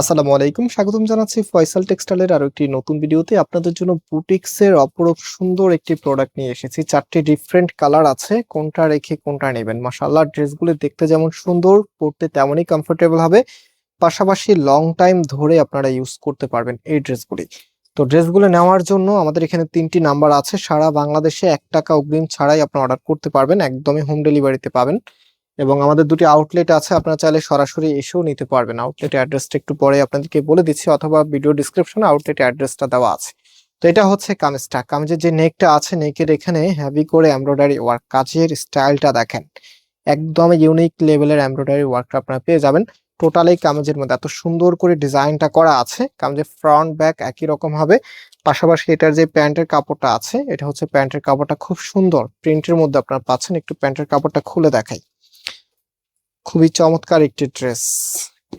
আসসালামু আলাইকুম। স্বাগতম জানাচ্ছি ফয়সাল টেক্সটাইলের আরও একটি নতুন ভিডিওতে। আপনাদের জন্য বুটিক্সের অপরূপ সুন্দর একটি প্রোডাক্ট নিয়ে এসেছি। চারটি ডিফারেন্ট কালার আছে, কোনটা রেখে কোনটা নেবেন। মাশাআল্লাহ, ড্রেসগুলো দেখতে যেমন সুন্দর, পরতে তেমনই কমফোর্টেবল হবে। পাশাপাশি লং টাইম ধরে আপনারা ইউজ করতে পারবেন এই ড্রেসগুলি। তো ড্রেসগুলো নেওয়ার জন্য আমাদের এখানে তিনটি নাম্বার আছে। সারা বাংলাদেশে এক টাকা অগ্রিম ছাড়াই আপনি অর্ডার করতে পারবেন। একদমই হোম ডেলিভারিতে পাবেন। এবং আমাদের দুটি আউটলেট আছে, আপনারা চাইলে সরাসরি এসেও নিতে পারবেন। আউটলেট অ্যাড্রেসটা একটু পরে আপনাদেরকে বলে দিচ্ছি, অথবা ভিডিও ডিসক্রিপশনে আউটলেট অ্যাড্রেসটা দেওয়া আছে। তো এটা হচ্ছে কামিজটা। কামিজের যে নেকটা আছে নেকের এখানে হেভি করে এমব্রয়ডারি ওয়ার্ক কাজের স্টাইলটা দেখেন। একদম ইউনিক লেভেলের এমব্রয়ডারি ওয়ার্কটা আপনারা পেয়ে যাবেন। টোটালি কামিজের মধ্যে এত সুন্দর করে ডিজাইনটা করা আছে, কামিজের ফ্রন্ট ব্যাক একই রকম হবে। পাশাপাশি এটার যে প্যান্টের কাপড়টা আছে, এটা হচ্ছে প্যান্টের কাপড়টা খুব সুন্দর। প্রিন্টের মধ্যে আপনারা পাচ্ছেন, একটু প্যান্টের কাপড়টা খুলে দেখাই। খুবই চমৎকার একটি ড্রেস।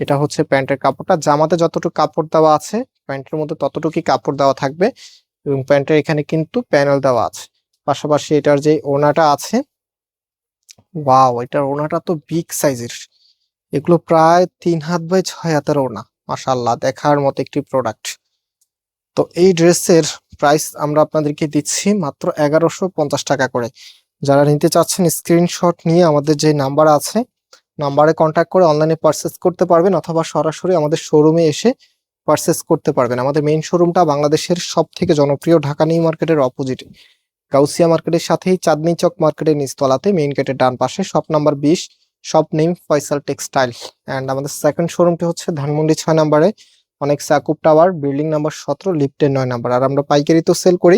এটা হচ্ছে প্যান্টের কাপড়টা। জামাতে যতটুকু কাপড় দেওয়া আছে, প্যান্টের মধ্যে ততটুকুই কাপড় দেওয়া থাকবে এবং প্যান্টের এখানে কিন্তু প্যানেল দেওয়া আছে। পাশাপাশি এটার যে ওনাটা আছে, ওয়াও, এটার ওনাটা তো বিগ সাইজের। এগুলো প্রায় তিন হাত বাই ছয় হাতের ওনা মাশাল্লাহ দেখার মতো একটি প্রোডাক্ট। তো এই ড্রেসের প্রাইস আমরা আপনাদেরকে দিচ্ছি মাত্র এগারোশো পঞ্চাশ টাকা করে। যারা নিতে চাচ্ছেন স্ক্রিনশট নিয়ে আমাদের যে নাম্বার আছে নাম্বারে কন্ট্যাক্ট করে অনলাইনে পারচেস করতে পারবেন অথবা সরাসরি আমাদের শোরুমে এসে পারচেস করতে পারবেন। আমাদের মেইন শোরুমটা বাংলাদেশের সব থেকে জনপ্রিয় ঢাকা নিউ মার্কেটের অপোজিটে গাউসিয়া মার্কেটের সাথেই চাঁদনি চক মার্কেটের নিচতলাতে মেইন গেটের ডান পাশে শপ নাম্বার বিশ shop name Faisal textile and আমাদের সেকেন্ড শোরুমটি হচ্ছে ধানমন্ডি ছয় নাম্বারে। অনেক সাকুব টাওয়ার বিল্ডিং নাম্বার সতেরো লিফটের নয় নাম্বার। আর আমরা পাইকারি তো সেল করি।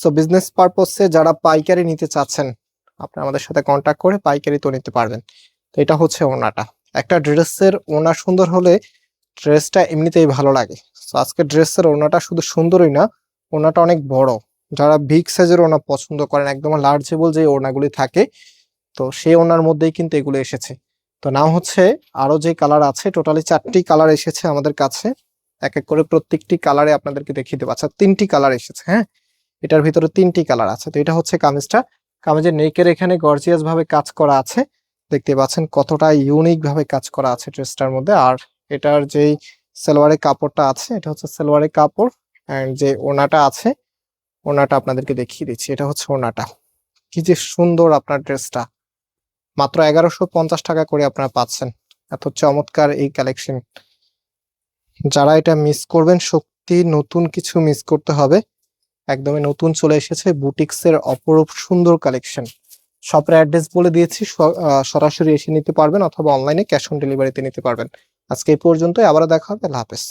সো বিজনেস পারপসে যারা পাইকারি নিতে চাচ্ছেন আপনি আমাদের সাথে কন্ট্যাক্ট করে পাইকারি তো নিতে পারবেন। তো এটা হচ্ছে ওনাটা একটা ড্রেসের ওনা সুন্দর হলে ড্রেসটা এমনিতেই ভালো লাগে। তো আজকে ড্রেসের ওনাটা শুধু সুন্দরই না ওনাটা অনেক বড়। যারা বিগ সাইজের ওনা পছন্দ করেন, একদম লার্জেবল যে ওনাগুলি থাকে, তো সেই ওনার মধ্যেই কিন্তু এগুলো এসেছে। তো নাম হচ্ছে আরও যে কালার আছে টোটালি চারটি কালার এসেছে আমাদের কাছে। এক এক করে প্রত্যেকটি কালারে আপনাদেরকে দেখিয়ে দেবো। আচ্ছা তিনটি কালার এসেছে হ্যাঁ? এটার ভিতরে তিনটি কালার আছে। তো এটা হচ্ছে কামিজটা। কামিজের নেকের এখানে গর্জিয়াস ভাবে কাজ করা আছে। দেখতে পাচ্ছেন কতটা ইউনিক ভাবে কাজ করা আছে ড্রেসটার মধ্যে। আর এটার যেই সালোয়ারের কাপড়টা আছে, এটা হচ্ছে সালোয়ারের কাপড় অ্যান্ড যে ওনাটা আছে ওনাটা আপনাদেরকে দেখিয়ে দিচ্ছি। এটা হচ্ছে ওনাটা কি যে সুন্দর আপনার ড্রেসটা। মাত্র এগারোশো পঞ্চাশ টাকা করে আপনারা পাচ্ছেন। এত চমৎকার এই কালেকশন যারা এটা মিস করবেন, সত্যি নতুন কিছু মিস করতে হবে। একদমই নতুন চলে এসেছে বুটিক্সের অপরূপ সুন্দর কালেকশন শপের অ্যাড্রেস বলে দিয়েছি সরাসরি এসে নিতে পারবেন অথবা অনলাইনে ক্যাশ অন ডেলিভারিতে নিতে পারবেন। আজকে এই পর্যন্তই, আবারও দেখা হবে, আল্লাহ হাফেজ।